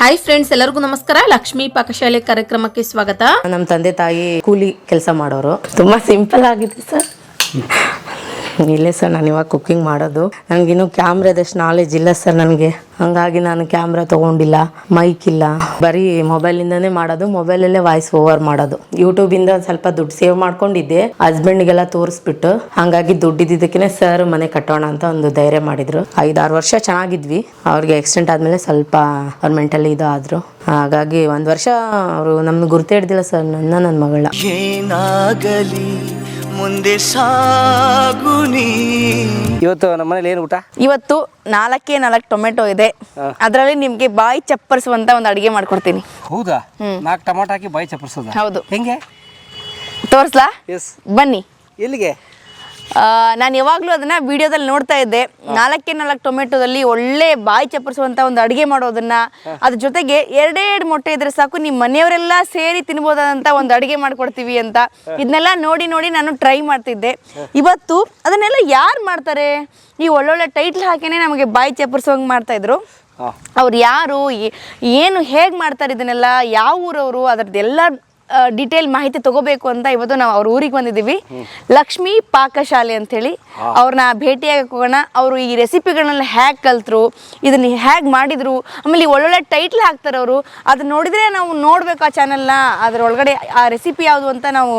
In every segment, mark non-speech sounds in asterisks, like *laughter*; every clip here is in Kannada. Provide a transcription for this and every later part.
ಹಾಯ್ ಫ್ರೆಂಡ್ಸ್ ಎಲ್ಲರಿಗೂ ನಮಸ್ಕಾರ. ಲಕ್ಷ್ಮೀ ಪಾಕಶಾಲೆ ಕಾರ್ಯಕ್ರಮಕ್ಕೆ ಸ್ವಾಗತ. ನಮ್ಮ ತಂದೆ ತಾಯಿ ಕೂಲಿ ಕೆಲಸ ಮಾಡೋರು. ತುಂಬಾ ಸಿಂಪಲ್ ಆಗಿದೆ ಸರ್. ಇಲ್ಲೇ ಸರ್, ನಾನು ಇವಾಗ ಕುಕ್ಕಿಂಗ್ ಮಾಡೋದು. ನನಗಿನ್ನೂ ಕ್ಯಾಮ್ರಾದಷ್ಟು ನಾಲೆಜ್ ಇಲ್ಲ ಸರ್ ನನಗೆ. ಹಂಗಾಗಿ ನಾನು ಕ್ಯಾಮ್ರಾ ತೊಗೊಂಡಿಲ್ಲ ಮೈಕ್ ಇಲ್ಲ. ಬರೀ ಮೊಬೈಲಿಂದನೇ ಮಾಡೋದು ಮೊಬೈಲಲ್ಲೇ ವಾಯ್ಸ್ ಓವರ್ ಮಾಡೋದು. ಯೂಟ್ಯೂಬಿಂದ ಸ್ವಲ್ಪ ದುಡ್ಡು ಸೇವ್ ಮಾಡ್ಕೊಂಡಿದ್ದೆ ಹಸ್ಬೆಂಡ್ಗೆಲ್ಲ ತೋರಿಸ್ಬಿಟ್ಟು. ಹಂಗಾಗಿ ದುಡ್ಡಿದ್ದಕ್ಕೆ ಸರ್ ಮನೆ ಕಟ್ಟೋಣ ಅಂತ ಒಂದು ಧೈರ್ಯ ಮಾಡಿದ್ರು. ಐದಾರು ವರ್ಷ ಚೆನ್ನಾಗಿದ್ವಿ. ಅವ್ರಿಗೆ ಆಕ್ಸಿಡೆಂಟ್ ಆದಮೇಲೆ ಸ್ವಲ್ಪ ಅವ್ರ ಮೆಂಟಲಿ ಇದು ಆದರು. ಹಾಗಾಗಿ ಒಂದು ವರ್ಷ ಅವರು ನಮ್ಗೆ ಗುರ್ತೇ ಸರ್, ನನ್ನ ನನ್ನ ಮಗಳ. ಮುಂದೆ ಸಾಗುನಿ ಇವತ್ತು ನಮ್ಮ ಮನೇಲಿ ಏನು ಊಟ? ಇವತ್ತು ನಾಲ್ಕೇ ನಾಲ್ಕು ಟೊಮೆಟೊ ಇದೆ. ಅದರಲ್ಲಿ ನಿಮ್ಗೆ ಬಾಯಿ ಚಪ್ಪರಿಸುವಂತ ಒಂದು ಅಡಿಗೆ ಮಾಡ್ಕೊಡ್ತೀನಿ. ಹೌದಾ? ನಾಲ್ಕು ಟೊಮೆಟೊ ಹಾಕಿ ಬಾಯಿ ಚಪ್ಪರಿಸೋದು? ಹೌದು. ಹೆಂಗೆ? ತೋರಿಸ್ಲಾ? ಎಸ್. ಬನ್ನಿ. ಎಲ್ಲಿಗೆ? ನಾನು ಯಾವಾಗಲೂ ಅದನ್ನು ವಿಡಿಯೋದಲ್ಲಿ ನೋಡ್ತಾ ಇದ್ದೆ. ನಾಲ್ಕೇ ನಾಲ್ಕು ಟೊಮೆಟೊದಲ್ಲಿ ಒಳ್ಳೆ ಬಾಯಿ ಚಪ್ಪರಿಸುವಂಥ ಒಂದು ಅಡುಗೆ ಮಾಡೋದನ್ನು. ಅದ್ರ ಜೊತೆಗೆ ಎರಡೇ ಎರಡು ಮೊಟ್ಟೆ ಇದ್ರೆ ಸಾಕು ನಿಮ್ಮ ಮನೆಯವರೆಲ್ಲ ಸೇರಿ ತಿನ್ಬೋದಾದಂಥ ಒಂದು ಅಡುಗೆ ಮಾಡಿಕೊಡ್ತೀವಿ ಅಂತ. ಇದನ್ನೆಲ್ಲ ನೋಡಿ ನೋಡಿ ನಾನು ಟ್ರೈ ಮಾಡ್ತಿದ್ದೆ. ಇವತ್ತು ಅದನ್ನೆಲ್ಲ ಯಾರು ಮಾಡ್ತಾರೆ? ಈ ಒಳ್ಳೊಳ್ಳೆ ಟೈಟ್ಲ್ ಹಾಕಿನೇ ನಮಗೆ ಬಾಯಿ ಚಪ್ಪರಿಸೋಂಗೆ ಮಾಡ್ತಾ ಇದ್ರು. ಹಾಂ. ಅವ್ರು ಯಾರು ಏನು ಹೇಗೆ ಮಾಡ್ತಾರೆ ಇದನ್ನೆಲ್ಲ ಯಾವ ಊರವರು ಅದರದ್ದೆಲ್ಲ ಡಿಟೇಲ್ ಮಾಹಿತಿ ತಗೋಬೇಕು ಅಂತ ಇವತ್ತು ನಾವು ಅವ್ರ ಊರಿಗೆ ಬಂದಿದ್ದೀವಿ. ಲಕ್ಷ್ಮೀ ಪಾಕಶಾಲೆ ಅಂತೇಳಿ ಅವ್ರನ್ನ ಭೇಟಿಯಾಗಕ್ಕೆ ಹೋಗೋಣ. ಅವರು ಈ ರೆಸಿಪಿಗಳನ್ನೆಲ್ಲ ಹೇಗೆ ಕಲ್ತರು ಇದನ್ನ ಹೇಗೆ ಮಾಡಿದ್ರು ಆಮೇಲೆ ಒಳ್ಳೊಳ್ಳೆ ಟೈಟ್ಲ್ ಹಾಕ್ತಾರೆ ಅವರು. ಅದನ್ನ ನೋಡಿದ್ರೆ ನಾವು ನೋಡಬೇಕು ಆ ಚಾನಲ್ನ ಅದ್ರ ಒಳಗಡೆ ಆ ರೆಸಿಪಿ ಯಾವುದು ಅಂತ ನಾವು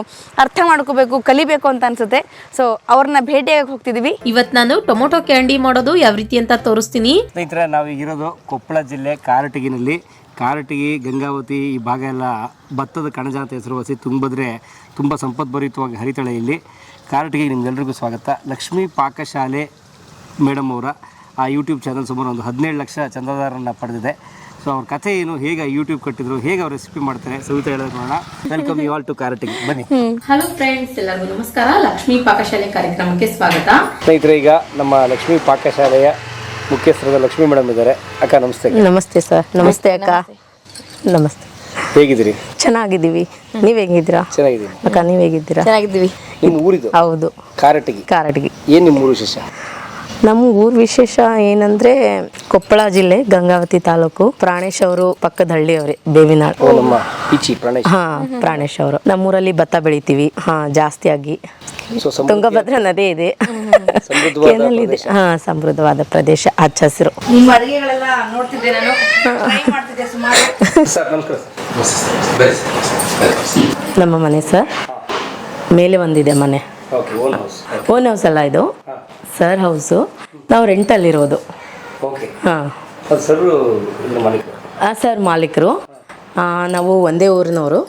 ಅರ್ಥ ಮಾಡ್ಕೋಬೇಕು ಕಲಿಬೇಕು ಅಂತ ಅನ್ಸುತ್ತೆ. ಸೊ ಅವ್ರನ್ನ ಭೇಟಿಯಾಗಕ್ಕೆ ಹೋಗ್ತಿದ್ದೀವಿ. ಇವತ್ತು ನಾನು ಟೊಮೊಟೊ ಕ್ಯಾಂಡಿ ಮಾಡೋದು ಯಾವ ರೀತಿ ಅಂತ ತೋರಿಸ್ತೀನಿ. ಸ್ನೇಹಿತರೆ ನಾವು ಈಗಿರೋದು ಕೊಪ್ಪಳ ಜಿಲ್ಲೆ ಕಾರಟಗಿನಲ್ಲಿ. ಕಾರಟಗಿ ಗಂಗಾವತಿ ಈ ಭಾಗ ಎಲ್ಲ ಭತ್ತದ ಕಣಜ ಅಂತ ಹೆಸರುವಾಸಿ ತುಂಬಿದ್ರೆ ತುಂಬ ಸಂಪದ್ಭರಿತವಾಗಿ ಹರಿತಾಳೆ ಇಲ್ಲಿ. ಕಾರಟಗಿ ನಿಮ್ಗೆಲ್ರಿಗೂ ಸ್ವಾಗತ. ಲಕ್ಷ್ಮೀ ಪಾಕಶಾಲೆ ಮೇಡಮ್ ಅವರ ಆ ಯೂಟ್ಯೂಬ್ ಚಾನಲ್ ಸುಮಾರು ಒಂದು ಹದಿನೇಳು ಲಕ್ಷ ಚಂದಾದಾರರನ್ನ ಪಡೆದಿದೆ. ಸೊ ಅವ್ರ ಕಥೆ ಏನು ಹೇಗೆ ಯೂಟ್ಯೂಬ್ ಕಟ್ಟಿದ್ರು ಹೇಗೆ ಅವ್ರು ರೆಸಿಪಿ ಮಾಡ್ತಾರೆ ಸವಿತಾ ಹೇಳೋದು ನೋಡೋಣ. Welcome you all to Karatagi ಬನ್ನಿ. ಹಲೋ ಫ್ರೆಂಡ್ಸ್ ಎಲ್ಲರಿಗೂ ನಮಸ್ಕಾರ. ಲಕ್ಷ್ಮೀ ಪಾಕಶಾಲೆ ಕಾರ್ಯಕ್ರಮಕ್ಕೆ ಸ್ವಾಗತ. ಸ್ನೇಹಿತರೆ ಈಗ ನಮ್ಮ ಲಕ್ಷ್ಮೀ ಪಾಕಶಾಲೆಯ ಮುಖ್ಯಸ್ಥರಾದ ಲಕ್ಷ್ಮಿ ಮೇಡಮ್ ಇದ್ದಾರೆ. ಅಕ್ಕ ನಮಸ್ತೆ ನಮಸ್ತೆ ಸರ್. ನಮಸ್ತೆ ಅಕ್ಕ. ನಮಸ್ತೆ. ಹೇಗಿದ್ದೀರಿ? ಚೆನ್ನಾಗಿದ್ದೀವಿ. ನೀವ್ ಹೇಗಿದ್ದೀರಾ? ಚೆನ್ನಾಗಿದ್ದೀನಿ. ಅಕ್ಕ ನೀವು ಹೇಗಿದ್ದೀರಾ? ಚೆನ್ನಾಗಿದ್ದೀವಿ. ನಿಮ್ಮ ಊರಿದು? ಹೌದು. ಕಾರಟಗಿ. ಕಾರಟಗಿ. ಏನು ನಿಮ್ಮ ಊರು ವಿಶೇಷ? ನಮ್ಮ ಊರ್ ವಿಶೇಷ ಏನಂದ್ರೆ ಕೊಪ್ಪಳ ಜಿಲ್ಲೆ ಗಂಗಾವತಿ ತಾಲೂಕು. ಪ್ರಾಣೇಶ್ ಅವರು ಪಕ್ಕದ ಹಳ್ಳಿಯವರೇ ಬೇವಿನಾಳ್. ಓ ನಮ್ಮ ಈಚಿ ಪ್ರಣೇಶ್. ಹಾ ಪ್ರಾಣೇಶ್ ಅವರು. ನಮ್ಮೂರಲ್ಲಿ ಭತ್ತ ಬೆಳಿತೀವಿ. ಹಾ ಜಾಸ್ತಿಯಾಗಿ. ಆಗಿ ಸಮೃದ್ಧ ತುಂಗಭದ್ರಾ ನದಿ ಇದೆ. ಕೇನಲ್ ಇದೆ ಹಾ ಸಮೃದ್ಧವಾದ ಪ್ರದೇಶ. ಹಚ್ಚ ಹಸಿರು ನಿಮ್ಮ ಅಡುಗೆಗಳೆಲ್ಲ ನೋಡ್ತಿದ್ದೆ ನಾನು. ಟ್ರೈ ಮಾಡ್ತಿದ್ದೆ ಸುಮಾರು. ಸರ್ ನಮಸ್ಕಾರ ನಮ್ಮ ಮನೆ ಸರ್. ಮೇಲೆ ಒಂದಿದೆ ಮನೆ. Okay own house. ಅಲ್ಲ ಇದು? Sir house. ನಾವು ರೆಂಟಲ್ಲಿರೋದು. ಅಲ್ಲಿ ಹಾಂ. ಸರ್ ಮಾಲೀಕರು? ಸರ್ ಮಾಲೀಕರು. ನಾವು ಒಂದೇ ಊರಿನವರು.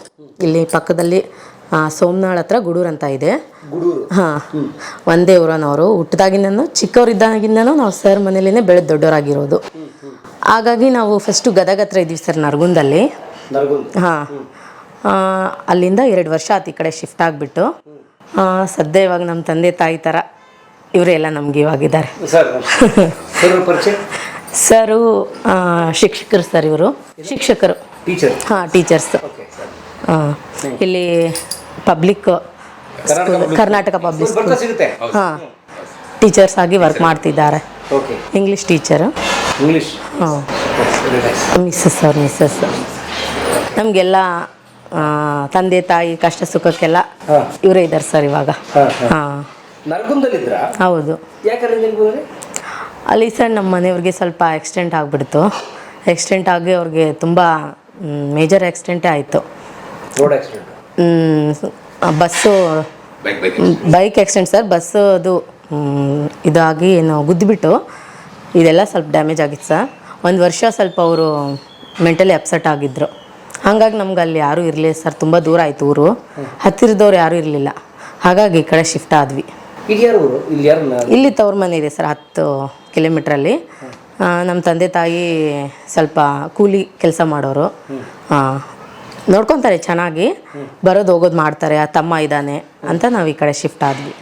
ಇಲ್ಲಿ ಪಕ್ಕದಲ್ಲಿ ಸೋಮನಾಳ್ ಹತ್ರ ಗುಡೂರು ಅಂತ ಇದೆ. ಹಾಂ. ಒಂದೇ ಊರನವರು. ಹುಟ್ಟಿದಾಗಿಂದನೂ ಚಿಕ್ಕವರಿದ್ದಾಗಿಂದನೂ ನಾವು ಸರ್ ಮನೇಲೇ ಬೆಳೆದು ದೊಡ್ಡವರಾಗಿರೋದು ಹಾಗಾಗಿ ನಾವು ಫಸ್ಟು ಗದಗ ಹತ್ರ ಇದ್ದೀವಿ ಸರ್ ನರಗುಂದಲ್ಲಿ. ನರಗುಂದ್? ಹಾಂ. ಅಲ್ಲಿಂದ ಎರಡು ವರ್ಷ ಆತ ಈ ಕಡೆ ಶಿಫ್ಟ್ ಆಗಿಬಿಟ್ಟು. ಸದ್ಯ ಇವಾಗ ನಮ್ಮ ತಂದೆ ತಾಯಿ ಥರ ಇವರೆಲ್ಲ ನಮ್ಗೆ ಇವಾಗಿದ್ದಾರೆ. ಸರ್ ಶಿಕ್ಷಕರು ಸರ್ ಇವರು. ಶಿಕ್ಷಕರು. ಹಾಂ ಟೀಚರ್ಸ್. ಹಾಂ. ಇಲ್ಲಿ ಪಬ್ಲಿಕ್ ಕರ್ನಾಟಕ ಪಬ್ಲಿಕ್ ಸ್ಕೂಲ್ ಹಾಂ. ಟೀಚರ್ಸ್ ಆಗಿ ವರ್ಕ್ ಮಾಡ್ತಿದ್ದಾರೆ. ಇಂಗ್ಲೀಷ್ ಟೀಚರು ಹಾಂ. ಮಿಸ್ಸಸ್ ಅವ್ರ ಮಿಸ್ಸಸ್ ನಮಗೆಲ್ಲ ತಂದೆ ತಾಯಿ ಕಷ್ಟ ಸುಖಕ್ಕೆಲ್ಲ ಇವರೇ ಇದ್ದಾರೆ ಸರ್ ಇವಾಗ. ಹಾಂ ಹೌದು. ಅಲ್ಲಿ ಸರ್ ನಮ್ಮ ಮನೆಯವ್ರಿಗೆ ಸ್ವಲ್ಪ ಆಕ್ಸಿಡೆಂಟ್ ಆಗಿಬಿಡ್ತು. ಆಕ್ಸಿಡೆಂಟ್ ಆಗಿ ಅವ್ರಿಗೆ ತುಂಬ ಮೇಜರ್ ಆಕ್ಸಿಡೆಂಟೇ ಆಯಿತು. Road accident bus bike accident sir. Bus ಅದು ಇದಾಗಿ ಏನು ಗುದ್ದುಬಿಟ್ಟು ಇದೆಲ್ಲ ಸ್ವಲ್ಪ ಡ್ಯಾಮೇಜ್ ಆಗಿತ್ತು ಸರ್. ಒಂದು ವರ್ಷ ಸ್ವಲ್ಪ ಅವರು ಮೆಂಟಲಿ ಅಪ್ಸೆಟ್ ಆಗಿದ್ದರು ಹಾಗಾಗಿ ನಮ್ಗೆ ಅಲ್ಲಿ ಯಾರೂ ಇರಲಿಲ್ಲ ಸರ್. ತುಂಬ ದೂರ ಆಯಿತು ಊರು. ಹತ್ತಿರದವ್ರು ಯಾರೂ ಇರಲಿಲ್ಲ. ಹಾಗಾಗಿ ಈ ಕಡೆ ಶಿಫ್ಟ್ ಆದ್ವಿ. ಇಲ್ಲಿ ಯಾರು ಇಲ್ಲಿ ತವ್ರ ಮನೆ ಇದೆ ಸರ್ ಹತ್ತು ಕಿಲೋಮೀಟ್ರಲ್ಲಿ. ನಮ್ಮ ತಂದೆ ತಾಯಿ ಸ್ವಲ್ಪ ಕೂಲಿ ಕೆಲಸ ಮಾಡೋರು. ಹಾಂ ನೋಡ್ಕೊತಾರೆ ಚೆನ್ನಾಗಿ. ಬರೋದು ಹೋಗೋದು ಮಾಡ್ತಾರೆ ಆ ತಮ್ಮ ಇದ್ದಾನೆ ಅಂತ ನಾವು ಈ ಕಡೆ ಶಿಫ್ಟ್ ಆದ್ವಿ.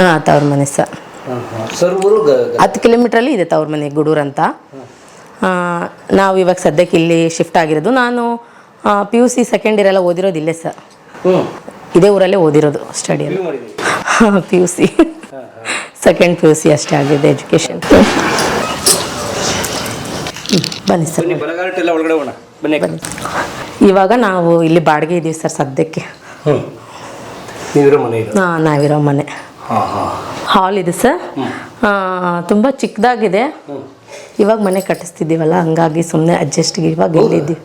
ಹಾಂ ತವ್ರ ಮನೆ ಸರ್ ಹತ್ತು ಕಿಲೋಮೀಟ್ರಲ್ಲಿ ಇದೆ ತವ್ರ ಮನೆ ಗುಡೂರು ಅಂತ. ನಾವು ಇವಾಗ ಸದ್ಯಕ್ಕೆ ಇಲ್ಲಿ ಶಿಫ್ಟ್ ಆಗಿರೋದು. ನಾನು P U C second year ಎಲ್ಲ ಓದಿರೋದು ಇಲ್ಲೇ ಸರ್ ಇದೇ ಊರಲ್ಲೇ ಓದಿರೋದು ಸ್ಟಡಿಯಲ್ಲಿ ಮಾಡಿದ್ದೀವಿ P U C second P U C ಅಷ್ಟೇ ಆಗಿದೆ ಎಜುಕೇಷನ್ ಬನ್ನಿ ಸರ್ ಬನ್ನಿ. ಇವಾಗ ನಾವು ಇಲ್ಲಿ ಬಾಡಿಗೆ ಇದ್ದೀವಿ ಸರ್ ಸದ್ಯಕ್ಕೆ. ಹ್ಞೂ ನೀವಿರೋ ಮನೆ ಇದು? ಹಾಂ ನಾವಿರೋ ಮನೆ. ಹಾಂ ಹಾಂ. ಹಾಲ್ ಇದೆ ಸರ್. ತುಂಬ ಚಿಕ್ಕದಾಗಿದೆ. ಇವಾಗ ಮನೆ ಕಟ್ಟಿಸ್ತಿದ್ದೀವಲ್ಲ ಹಂಗಾಗಿ ಸುಮ್ಮನೆ ಅಡ್ಜಸ್ಟ್ಗೆ ಇವಾಗ ಎಲ್ಲಿದ್ದೀವಿ